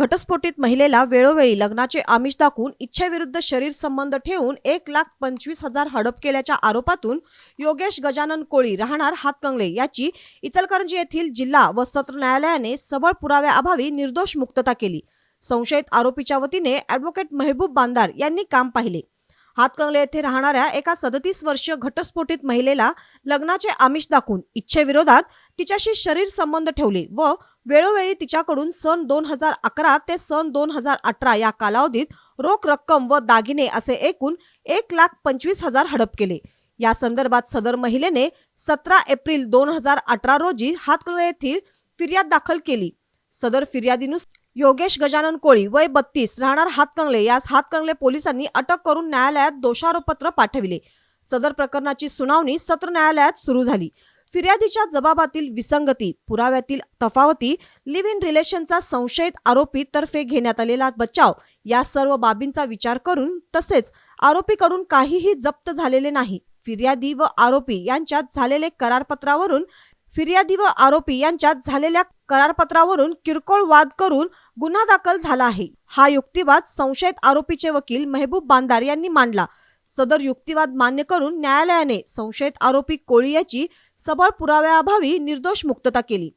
घटस्फोटीत महिलेला वेळोवेळी लग्नाचे आमिष दाखवून इच्छेविरुद्ध शरीर संबंध ठेवून एक लाख पंचवीस हजार हडप केल्याच्या आरोपातून योगेश गजानन कोळी राहणार हातकंगले याची इचलकरंजी येथील जिल्हा व सत्र न्यायालयाने सबळ पुराव्याअभावी निर्दोष मुक्तता केली. संशयित आरोपीच्या वतीने ॲडव्होकेट मेहबूब बांदार यांनी काम पाहिले. हातकंगले येथे राहणाऱ्या एका सदतीस वर्षीय घटस्फोटित महिलेला लग्नाचे आमिष दाखवून इच्छेविरोधात तिच्याशी शरीर संबंध ठेवले व वेळोवेळी तिच्याकडून सन दोन हजार अकरा ते सन दोन हजार अठरा या कालावधीत रोख रक्कम व दागिने असे एकूण एक लाख पंचवीस हजार हडप केले. या संदर्भात सदर महिलेने सतरा एप्रिल दोन हजार अठरा रोजी हातकंगले येथील फिर्याद दाखल केली. सदर फिर्यादीनुसार योगेश गजानन कोळी वय बत्तीस राहणार हातकंगले यास हातकंगले पोलिसांनी अटक करून न्यायालयात दोषारोपपत्र पाठविले. सदर प्रकरणाची सुनावणी सत्र न्यायालयात सुरू झाली. फिर्यादीच्या जबाबातील विसंगती पुराव्यातील तफावती लिव्ह इन रिलेशनचा संशयित आरोपी तर्फे घेण्यात आलेला बचाव या सर्व बाबींचा विचार करून तसेच आरोपीकडून काहीही जप्त झालेले नाही. फिर्यादी व आरोपी यांच्यात झालेले करारपत्रावरून फिर्यादी व आरोपी यांच्यात झालेल्या करारपत्रावरून किरकोळ वाद करून गुन्हा दाखल झाला आहे. हा युक्तिवाद संशयित आरोपीचे वकील मेहबूब बांदार यांनी मांडला. सदर युक्तिवाद मान्य करून न्यायालयाने संशयित आरोपी कोळी याची सबळ पुराव्याअभावी निर्दोष मुक्तता केली.